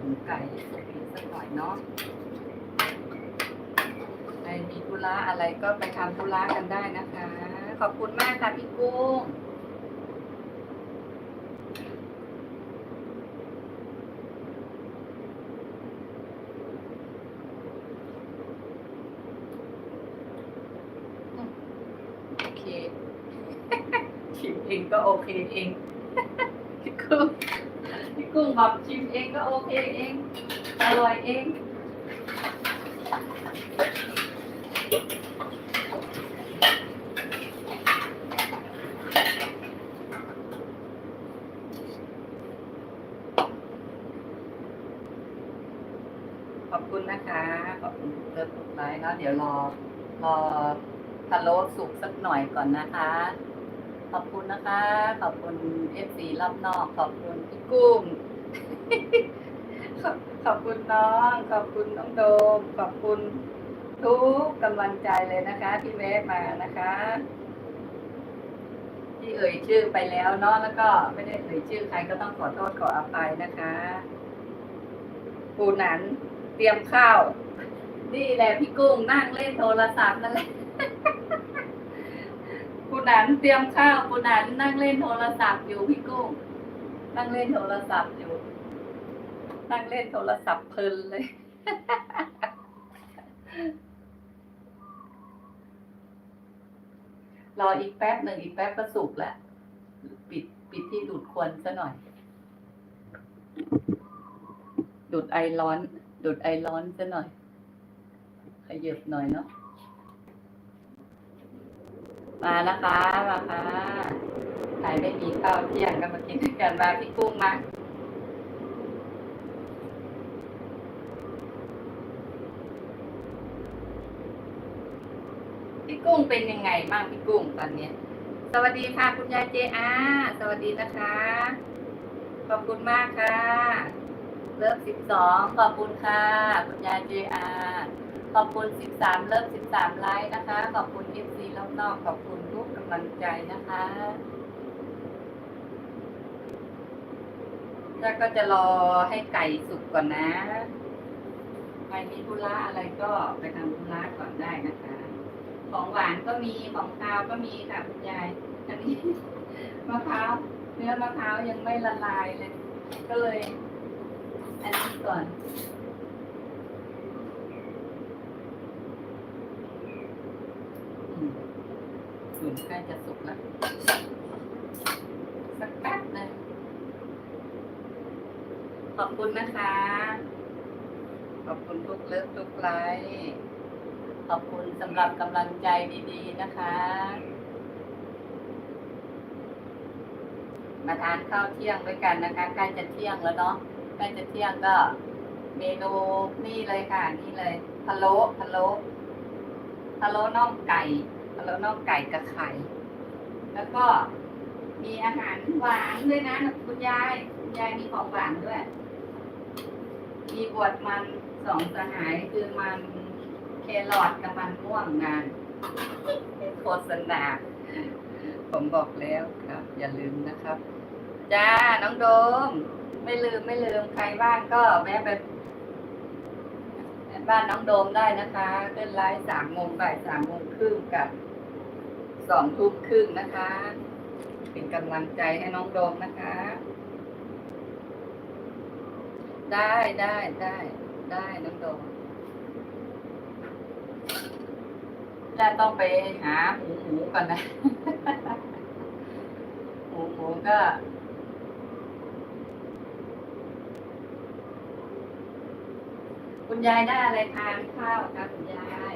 หมูไก่สุกสักหน่อยเนาะใครมีธุระอะไรก็ไปทำธุระกันได้นะคะ ขอบคุณมากค่ะพี่กุ้งโอเคชิมเองก็โอเคเองพี่กุ้ง กุ้งบอกชิมเองก็โอเคเอง อร่อยเองขอบคุณนะคะ ขอบคุณทุกเลิฟทุกไลน์เนะเดี๋ยวรอ รอพะโล้สุกสักหน่อยก่อนนะคะ ขอบคุณนะคะ ขอบคุณเอฟซีรอบนอก ขอบคุณพี่กุ้งขอบขอบคุณน้อง ขอบคุณน้องโดม ขอบคุณทุกกำลังใจเลยนะคะที่แวะมานะคะ ที่เอ่ยชื่อไปแล้วเนาะแล้วก็ไม่ได้เอ่ยชื่อใครก็ต้องขอโทษขออภัยนะคะปูหนันเตรียมข้าว นี่แหละพี่กุ้งนั่งเล่นโทรศัพท์นั่นแหละ คุณนันเตรียมข้าวคุณนันนั่งเล่นโทรศัพท์อยู่พี่กุ้งนั่งเล่นโทรศัพท์อยู่ นั่งเล่นโทรศัพท์เพลินเลย รออีกแป๊บหนึ่งอีกแป๊บก็สุกแล้วปิดปิดที่ดูดควันซะหน่อย ดูดไอร้อน ดูดไอร้อนซะหน่อย ขยับหน่อยเนาะ มานะคะมาค่ะใครไม่มีข้าวเที่ยงก็มากินด้วยกันมาพี่กุ้งมาพี่กุ้งเป็นยังไงบ้างพี่กุ้งตอนเนี้ยสวัสดีค่ะคุณยายเจอาสวัสดีนะคะ ขอบคุณมากค่ะเลิฟสิบสองขอบคุณค่ะ คุณยายเจอา ขอบคุณสิบสามเลิฟสิบสามไลค์นะคะ ขอบคุณเอฟซีรอบนอกขอบคุณทุกกำลังใจนะคะแล้วก็จะรอให้ไก่สุกก่อนนะใครมีธุระอะไรก็ไปทำธุระก่อนได้นะคะ ของหวานก็มีของคาวก็มีค่ะคุณยาย อันนี้มะพร้าวเนื้อมะพร้าวยังไม่ละลายเลย ก็เลย อันนี้ก่อน อืม่นใกล้จะสุกแล้วสักแป๊บหนึงขอบคุณนะคะ ขอบคุณทุกเลิฟทุกไลค์ขอบคุณสำหรับกำลังใจดีๆนะคะ มาทานข้าวเที่ยงด้วยกันนะคะใกล้จะเที่ยงแล้วเนาะใกล้จะเที่ยงก็ เมนูนี่เลยค่ะ นี่เลยพะโล้พะโล้พะโล้น่องไก่ พะโล้วนองไก่กับไข่ แล้วก็มีอาหารหวานด้วยนะคุณยายคุณยายมีของหวานด้วย มีบวชมันสองสหายคือมันเครอทกับมันม่วงงานโฆษณาผมบอกแล้วครับ อย่าลืมนะครับ จ้า น้องโดม ไม่ลืมไม่ลืมใครบ้างก็แวะไปบ้านน้องโดมได้นะคะขึ้นไลฟ์สามโมงบ่ายสามโมงครึ่งกับ สองทุ่มครึ่งนะคะ เป็นกำลังใจให้น้องโดมนะคะ ได้ได้ได้ได้น้องโดมจะต้องไปหาหมูหมูก่อนนะ หมูหมูก็คุณยายได้อะไรทานข้าวคะคุณยาย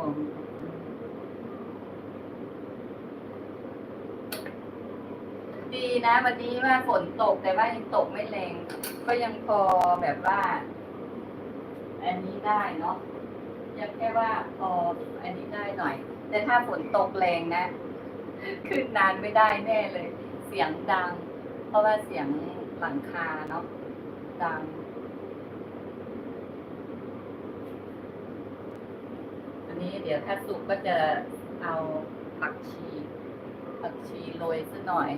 ของดีนะวันนี้ว่าฝนตกแต่ว่ายังตกไม่แรง ก็ยังพอแบบว่า อันนี้ได้เนาะยังแค่ว่าพออันนี้ได้หน่อย แต่ถ้าฝนตกแรงนะขึ้นนานไม่ได้แน่เลย เสียงดัง เพราะว่าเสียงหลังคาเนาะดังอันนี้ เดี๋ยวถ้าสุกก็จะเอาผักชีผักชีโรยซะหน่อย